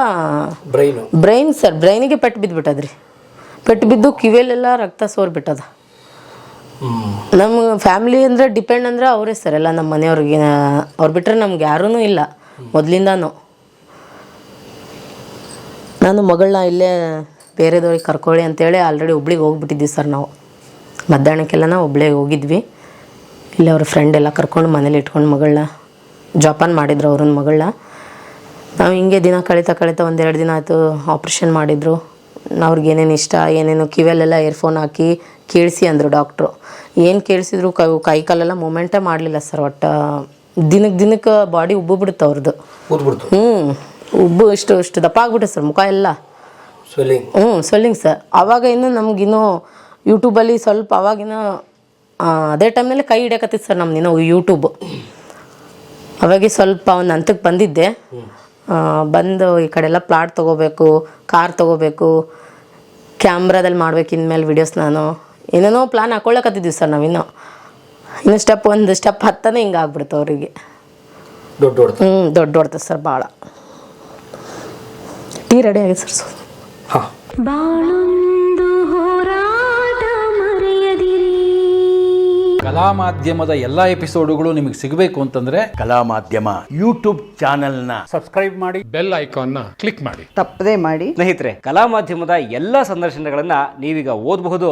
ಬ್ರೈನ್ ಬ್ರೈನ್ ಸರ್ ಬ್ರೈನಿಗೆ ಪೆಟ್ಟು ಬಿದ್ದುಬಿಟ್ಟದ್ರಿ ಪೆಟ್ಟು ಬಿದ್ದು ಕಿವಿಯಲ್ಲೆಲ್ಲ ರಕ್ತ ಸೋರ್ಬಿಟ್ಟದ. ನಮ್ಮ ಫ್ಯಾಮ್ಲಿ ಅಂದರೆ ಡಿಪೆಂಡ್ ಅಂದರೆ ಅವರೇ ಸರ್ ಎಲ್ಲ ನಮ್ಮ ಮನೆಯವ್ರಿಗೆ ಅವ್ರು ಬಿಟ್ಟರೆ ನಮ್ಗೆ ಯಾರೂ ಇಲ್ಲ. ಮೊದಲಿಂದಾನು. ನಾನು ಮಗಳನ್ನ ಇಲ್ಲೇ ಬೇರೆದವ್ರಿಗೆ ಕರ್ಕೊಳ್ಳಿ ಅಂತೇಳಿ ಆಲ್ರೆಡಿ ಒಬ್ಳಿಗೆ ಹೋಗ್ಬಿಟ್ಟಿದ್ವಿ ಸರ್ ನಾವು. ಮಧ್ಯಾಹ್ನಕ್ಕೆಲ್ಲ ನಾವು ಹುಬ್ಳಿಗೆ ಹೋಗಿದ್ವಿ. ಇಲ್ಲಿ ಅವ್ರ ಫ್ರೆಂಡ್ ಎಲ್ಲ ಕರ್ಕೊಂಡು ಮನೇಲಿ ಇಟ್ಕೊಂಡು ಮಗಳನ್ನ ಜಾಪಾನ್ ಮಾಡಿದ್ರು ಅವ್ರನ್ನ ಮಗಳನ್ನ. ನಾವು ಹಿಂಗೆ ದಿನ ಕಳೀತಾ ಕಳೀತಾ ಒಂದೆರಡು ದಿನ ಆಯಿತು ಆಪ್ರೇಷನ್ ಮಾಡಿದರು. ಅವ್ರಿಗೆ ಏನೇನು ಇಷ್ಟ, ಏನೇನು ಕಿವಿಯಲ್ಲೆಲ್ಲ ಇಯರ್ಫೋನ್ ಹಾಕಿ ಕೇಳಿಸಿ ಅಂದರು ಡಾಕ್ಟ್ರು ಏನು ಕೇಳಿಸಿದ್ರು ಕೈ ಕೈ ಕಾಲೆಲ್ಲ ಮೂಮೆಂಟೇ ಮಾಡಲಿಲ್ಲ ಸರ್, ಒಟ್ಟು ದಿನಕ್ಕೆ ದಿನಕ್ಕೆ ಬಾಡಿ ಉಬ್ಬು ಬಿಡುತ್ತೆ ಅವ್ರದ್ದು ಹ್ಞೂ ಉಬ್ಬು ಇಷ್ಟು ಇಷ್ಟು ದಪ್ಪ ಆಗ್ಬಿಟ್ಟೆ ಸರ್ ಮುಖ ಎಲ್ಲ. ಹ್ಞೂ ಸ್ವೆಲ್ಲಿಂಗ್ ಸರ್. ಅವಾಗ ಇನ್ನು ನಮಗಿನ್ನೂ ಯೂಟ್ಯೂಬಲ್ಲಿ ಸ್ವಲ್ಪ ಅವಾಗಿನ ಅದೇ ಟೈಮ್ನಲ್ಲಿ ಕೈ ಹಿಡಿಯಕತ್ತಿತ್ತು ಸರ್ ನಮ್ದು ಇನ್ನೂ ಯೂಟ್ಯೂಬ್ ಅವಾಗೆ ಸ್ವಲ್ಪ ಒಂದು ಹಂತಕ್ಕೆ ಬಂದಿದ್ದೆ. ಬಂದು ಈ ಕಡೆ ಎಲ್ಲ ಪ್ಲಾಟ್ ತೊಗೋಬೇಕು ಕಾರ್ ತೊಗೋಬೇಕು ಕ್ಯಾಮ್ರಾದಲ್ಲಿ ಮಾಡ್ಬೇಕು ಇನ್ಮೇಲೆ ವಿಡಿಯೋಸ್ ನಾನು. ಏನೇನೋ ಪ್ಲಾನ್ ಹಾಕೊಳ್ಳಕತ್ತಿದ್ವಿ ಸರ್ ನಾವಿನ್ನೂ. ಇನ್ನು ಸ್ಟೆಪ್ ಒಂದು ಸ್ಟೆಪ್ ಹತ್ತನೇ ಹಿಂಗೆ ಆಗ್ಬಿಡ್ತು ಅವರಿಗೆ. ದೊಡ್ಡ ಹೊಡ್ತು. ಹ್ಞೂ ದೊಡ್ಡ ಹೊಡ್ತದೆ ಸರ್ ಭಾಳ ಟೀ ರೆಡಿ ಆಗಿದೆ ಸರ್ ಹಾಂ. ಕಲಾ ಮಾಧ್ಯಮದ ಎಲ್ಲ ಎಪಿಸೋಡುಗಳು ನಿಮಗೆ ಸಿಗಬೇಕು ಅಂತಂದ್ರೆ ಕಲಾ ಮಾಧ್ಯಮ ಯೂಟ್ಯೂಬ್ ಚಾನೆಲ್ನ ಬೆಲ್ ಐಕಾನ್ನ ಕ್ಲಿಕ್ ಮಾಡಿ. ತಪ್ಪದೇ ಮಾಡಿ. ಸ್ನೇಹಿತರೆ ಕಲಾ ಮಾಧ್ಯಮದ ಎಲ್ಲ ಸಂದರ್ಶನಗಳನ್ನು ನೀವೀಗ ಓದಬಹುದು.